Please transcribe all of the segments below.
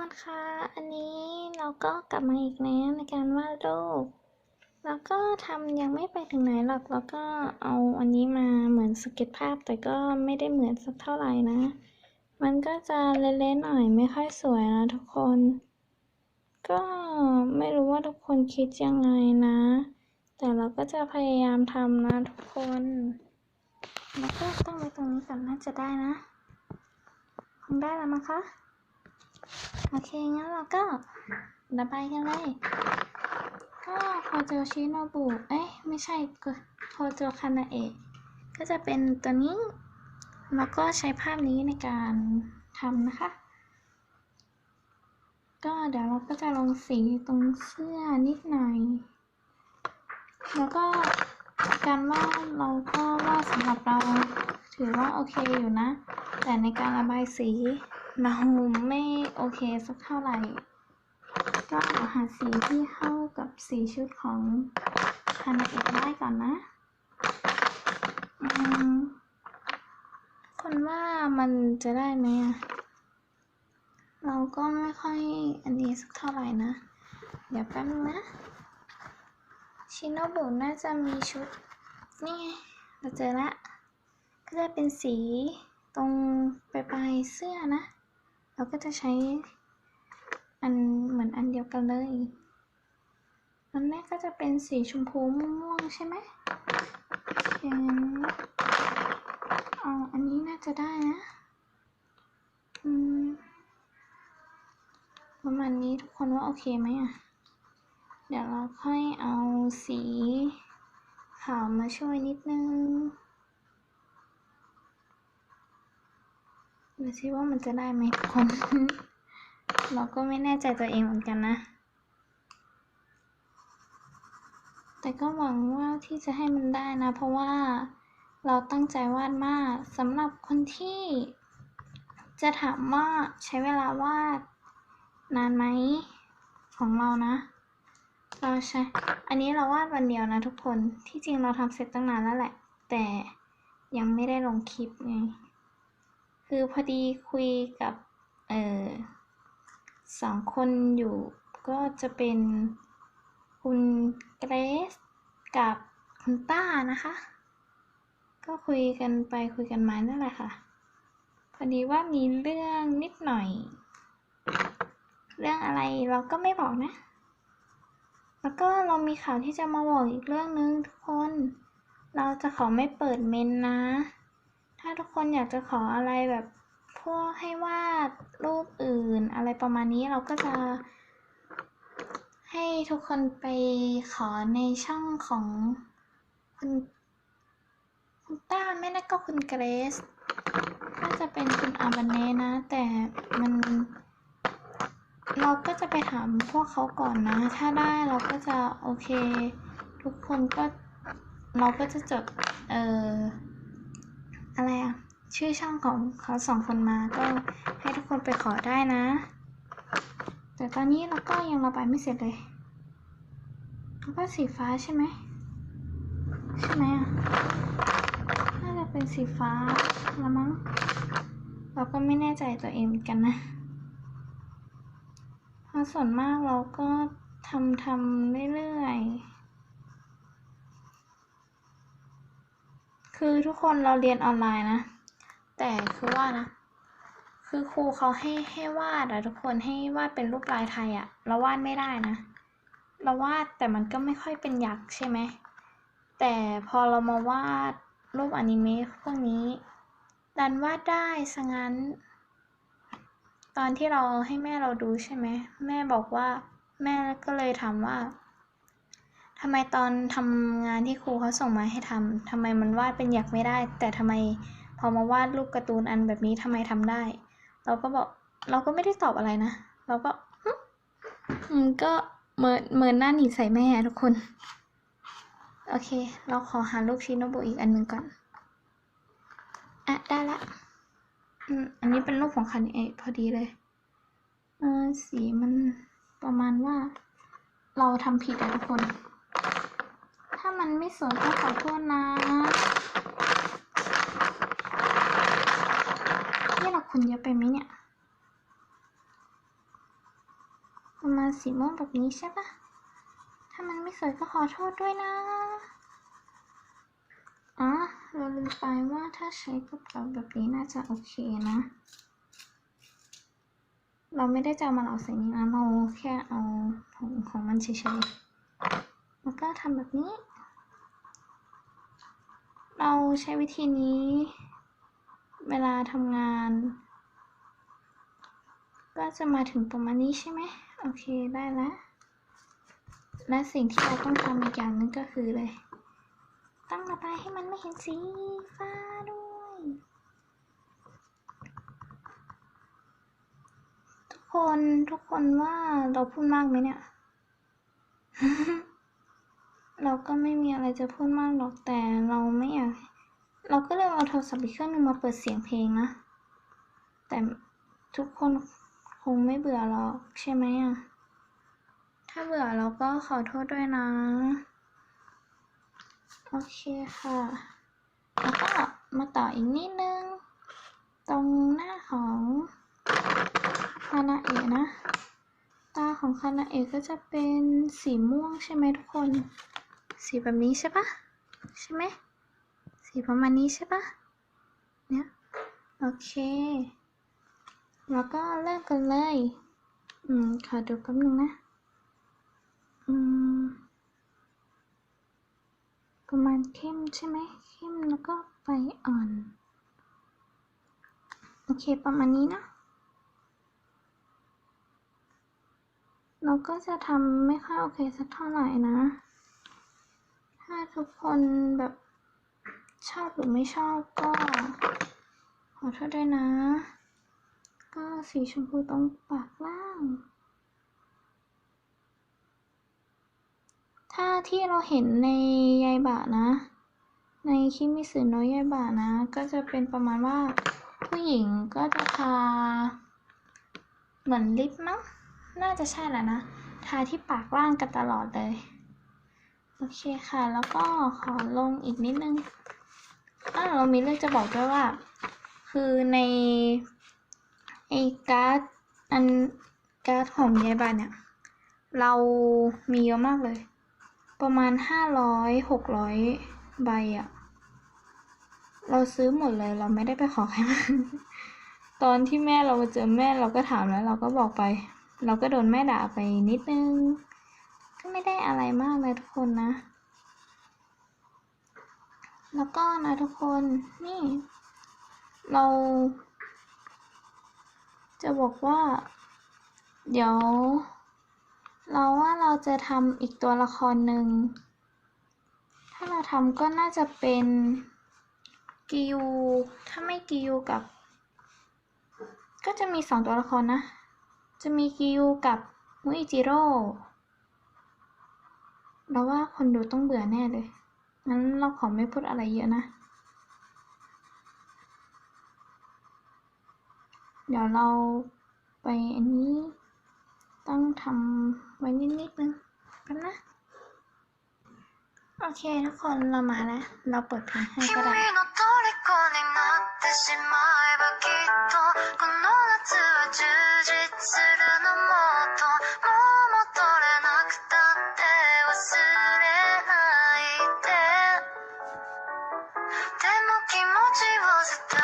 คนคะ อันนี้เราก็กลับมาอีกแล้วในการวาดรูป แล้วก็ทำยังไม่ไปถึงไหนหรอก แล้วก็เอาอันนี้มาเหมือนสเก็ตภาพ แต่ก็ไม่ได้เหมือนสักเท่าไหร่นะ มันก็จะเละๆหน่อยไม่ค่อยสวยนะทุกคน ก็ไม่รู้ว่าทุกคนคิดยังไงนะ แต่เราก็จะพยายามทำนะทุกคน แล้วก็ตั้งไว้ตรงนี้ก่อนน่าจะได้นะ คงได้แล้วมั้งคะ โอเค งั้นเราก็ระบายกันเลย ก็โคโจชิโนบุ เอ้ย ไม่ใช่โคโจคานาเอะก็จะเป็นตัวนี้ แล้วก็ใช้ภาพนี้ในการทำนะคะ ก็เดี๋ยวเราก็จะลงสีตรงเสื้อนิดหน่อย แล้วก็การวาดเราก็วาดสำหรับเราถือว่าโอเคอยู่นะ แต่ในการระบายสี เราไม่โอเคสักเท่าไหร่ ก็หาสีที่เข้ากับสีชุดของคานาเอะได้ก่อนนะคนว่ามันจะได้ไหมอะเราก็ไม่ค่อยอันนี้สักเท่าไหร่นะ เดี๋ยวแป๊บนึงนะ ชิโนบุน่าจะมีชุด นี่ไงเราเจอละ ก็จะเป็นสีตรงปลายเสื้อนะ เราก็จะใช้อันเหมือนอันเดียวกันเลยอันแรกก็จะเป็นสีชมพูม่วงๆใช่ไหมอย่างนั้นเอาอันนี้น่าจะได้นะ อืม ประมาณนี้ทุกคนว่าโอเคไหมอะ เดี๋ยวเราค่อยเอาสีขาวมาช่วยนิดนึง ดูซิว่ามันจะได้ไหมทุกคนเราก็ไม่แน่ใจตัวเองเหมือนกันนะ แต่ก็หวังว่าที่จะให้มันได้นะ เพราะว่าเราตั้งใจวาดมากสำหรับคนที่จะถามว่าใช้เวลาวาดนานไหมของเรานะ เราใช้ อันนี้เราวาดวันเดียวนะทุกคนที่จริงเราทำเสร็จตั้งนานแล้วแหละ แต่ยังไม่ได้ลงคลิปไง คือพอดีคุยกับเออสองคนอยู่ก็จะเป็นคุณเกรซกับคุณต้านะคะ ก็คุยกันไปคุยกันมานั่นแหละค่ะ พอดีว่ามีเรื่องนิดหน่อย เรื่องอะไรเราก็ไม่บอกนะ แล้วก็เรามีข่าวที่จะมาบอกอีกเรื่องนึงทุกคน เราจะขอไม่เปิดเมนนะ ถ้าทุกคนอยากจะขออะไรแบบพวกให้วาดรูปอื่น อะไรประมาณนี้เราก็จะ ให้ทุกคนไปขอในช่องของคุณคุณต้าไม่น่าก็คุณเกรซน่าจะเป็นคุณอาบันเนนะ แต่มันเราก็จะไปถามพวกเขาก่อนนะ ถ้าได้เราก็จะโอเค ทุกคนก็เราก็จะจดเอ่อ อะไรอะชื่อช่องของเขาสองคนมาก็ให้ทุกคนไปขอได้นะ แต่ตอนนี้เราก็ยังระบายไม่เสร็จเลยแล้วก็สีฟ้าใช่ไหมใช่ไหมอะน่าจะเป็นสีฟ้าละมั้งเราก็ไม่แน่ใจตัวเองกันนะเพราะส่วนมากเราก็ทำทำเรื่อยๆ คือทุกคนเราเรียนออนไลน์นะ แต่คือว่านะ คือครูเขาให้ให้วาดอะทุกคนให้วาดเป็นรูปลายไทยอะเราวาดไม่ได้นะ เราวาดแต่มันก็ไม่ค่อยเป็นยักษ์ใช่ไหม แต่พอเรามาวาดรูปอนิเมะพวกนี้ ดันวาดได้ซะงั้น ตอนที่เราให้แม่เราดูใช่ไหม แม่บอกว่า แม่ก็เลยถามว่า ทำไมตอนทำงานที่ครูเขาส่งมาให้ทำทำไมมันวาดเป็นยักไม่ได้ แต่ทำไมพอมาวาดรูปการ์ตูนอันแบบนี้ทำไมทำได้ เราก็บอกเราก็ไม่ได้ตอบอะไรนะ เราก็อืมก็เมือนเมือนหน้าหนีใส่แม่ทุกคน โอเค เราขอหารูปชิโนบุอีกอันหนึ่งก่อน อะ ได้ละอืมอันนี้เป็นรูปของคันเอพอดีเลยเออสีมันประมาณว่า เราทำผิดอะทุกคน มันไม่สวยก็ขอโทษนะนี่เราคุณเยอะไปไหมเนี่ยประมาณสีม่วงแบบนี้ใช่ปะถ้ามันไม่สวยก็ขอโทษด้วยนะอ๋อเราลืมไปว่าถ้าใช้กระเป๋าแบบนี้น่าจะโอเคนะ เราไม่ได้จะมาเหลาส่นี้นะ เราแค่เอาผงของมันเฉยๆ แล้วก็ทำแบบนี้ เราใช้วิธีนี้ เวลาทำงาน ก็จะมาถึงประมาณนี้ใช่ไหมโอเคได้แล้วและสิ่งที่เราต้องทำอีกอย่างนึงก็คือเลย ต้องระบายให้มันไม่เห็นสีฟ้าด้วยทุกคนทุกคนว่าเราพูดมากไหมเนี่ย เราก็ไม่มีอะไรจะพูดมากหรอกแต่เราไม่อยาก เราก็เลยเอาโทรศัพท์อีกเครื่องนึงมาเปิดเสียงเพลงนะ แต่ทุกคนคงไม่เบื่อหรอกใช่ไหมอะ ถ้าเบื่อเราก็ขอโทษด้วยนะ โอเคค่ะ แล้วก็มาต่ออีกนิดนึง ตรงหน้าของคานาเอะนะ ตาของคานาเอะก็จะเป็นสีม่วงใช่ไหมทุกคน สีแบบนี้ใช่ปะใช่ไหมสีประมาณนี้ใช่ปะเนี่ยโอเค แล้วก็เริ่มกันเลย อืม ขอดูแป๊บนึงนะ อืม ประมาณเข้มใช่ไหม เข้มแล้วก็ไปอ่อน โอเค ประมาณนี้นะเราก็จะทำไม่ค่อยโอเคสักเท่าไหร่นะ ถ้าทุกคนแบบชอบหรือไม่ชอบก็ ขอโทษด้วยนะ ก็สีชมพูตรงปากล่าง ถ้าที่เราเห็นในยายบะนะ ในคิมิสึโนยายบะนะ ก็จะเป็นประมาณว่าผู้หญิงก็จะทา เหมือนลิปมั้งน่าจะใช่แหละนะ ทาที่ปากล่างกันตลอดเลย โอเคค่ะ แล้วก็ขอลงอีกนิดนึงอ้าเรามีเรื่องจะบอกด้วยว่า คือในไอ้การ์ดอันการ์ดของยายบาเนี่ย เรามีเยอะมากเลย ประมาณห้าร้อยหกร้อยใบอะเราซื้อหมดเลยเราไม่ได้ไปขอใครมาตอนที่แม่เรามาเจอแม่เราก็ถามแล้ว เราก็บอกไป เราก็โดนแม่ด่าไปนิดนึง ไม่ได้อะไรมากเลยทุกคนนะ แล้วก็นะทุกคนนี่ เรา จะบอกว่า เดี๋ยว เราว่าเราจะทำอีกตัวละครหนึ่ง ถ้าเราทำก็น่าจะเป็นกิยูถ้าไม่กิยูกับ ก็จะมีสองตัวละครนะ จะมีกิยูกับมุอิจิโร่ เราว่าคนดูต้องเบื่อแน่เลย งั้นเราขอไม่พูดอะไรเยอะนะ เดี๋ยวเราไปอันนี้ต้องทำไว้นิดนิดนึงแป๊บนะ โอเคทุกคนเรามาแล้ว เราเปิดเพลงให้ก็ได้ 君の虜になってしまえばきっとこの夏は充実するのもっとも Thank you.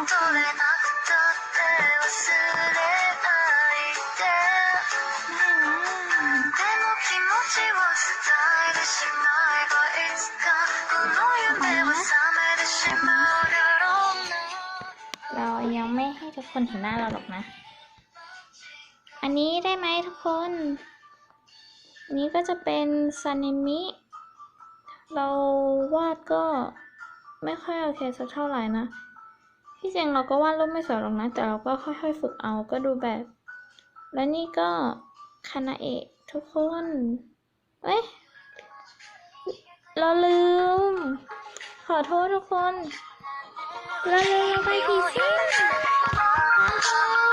เรายังไม่ให้ทุกคนเห็นหน้าเราหรอกนะ อันนี้ได้ไหมทุกคน อันนี้ก็จะเป็นซานิมิ เราวาดก็ไม่ค่อยโอเคสักเท่าไหร่นะ ที่จริงเราก็วาดรูปไม่สวยหรอกนะ แต่เราก็ค่อยๆฝึกเอาก็ดูแบบ และนี่ก็คณะเอะทุกคน เอ้ย เราลืม ขอโทษทุกคน เราลืมไปทีซิก็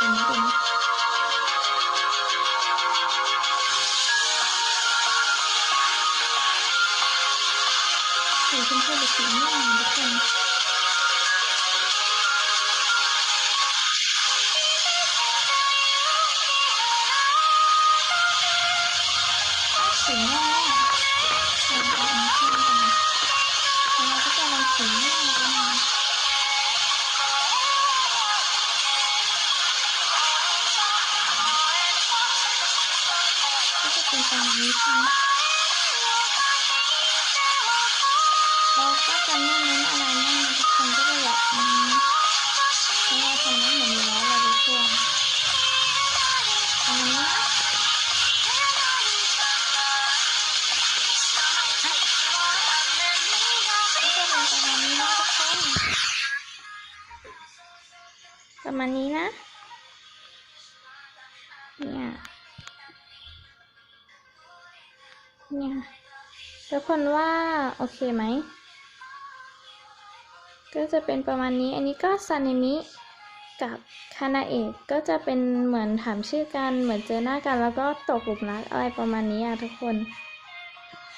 ก็เขียนเป็นชื่อเาณนี้นะ เนี่ย เนี่ยทุกคนว่าโอเคไหม ก็จะเป็นประมาณนี้ อันนี้ก็ซานิมิกับคานาเอะก็จะเป็นเหมือนถามชื่อกัน เหมือนเจอหน้ากันแล้วก็ตกหลุมรักอะไรประมาณนี้อะทุกคน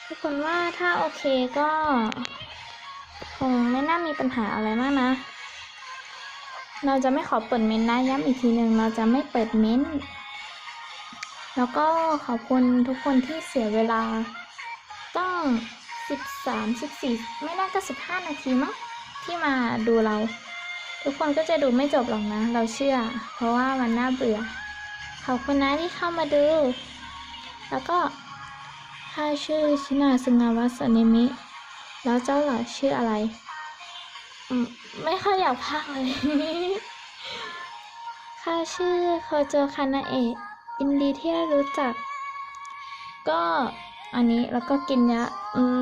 ทุกคนว่าถ้าโอเคก็ คงไม่น่ามีปัญหาอะไรมากนะ เราจะไม่ขอเปิดเมนนะย้ำอีกทีหนึ่งเราจะไม่เปิดเมนแล้วก็ขอบคุณทุกคนที่เสียเวลาตั้งสิบสามสิบสี่ไม่น่าก็สิบห้านาทีมั้งที่มาดูเรา ทุกคนก็จะดูไม่จบหรอกนะ เราเชื่อ เพราะว่ามันน่าเบื่อ ขอบคุณนะที่เข้ามาดู แล้วก็ถ้าชื่อชินาซึงาวะสเนมิ แล้วเจ้าหล่ะชื่ออะไร ไม่ค่อยอยากพากเลยข้าชื่อโคโจคานาเอะยินดีที่ได้รู้จัก ก็อันนี้แล้วก็กินยะ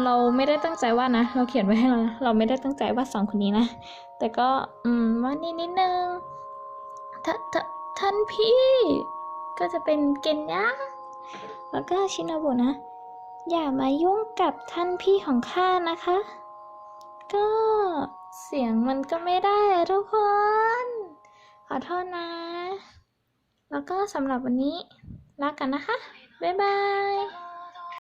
เราไม่ได้ตั้งใจว่านะ เราเขียนไว้ให้เรานะเราไม่ได้ตั้งใจว่าสองคนนี้นะ แต่ก็อืมว่านี่นิดนึงททท่านพี่ ก็จะเป็นเกนยะแล้วก็ชินาบุนะ อย่ามายุ่งกับท่านพี่ของข้านะคะ ก็ เสียงมันก็ไม่ได้ทุกคน ขอโทษนะ แล้วก็สำหรับวันนี้ลากันนะคะ บ๊ายบาย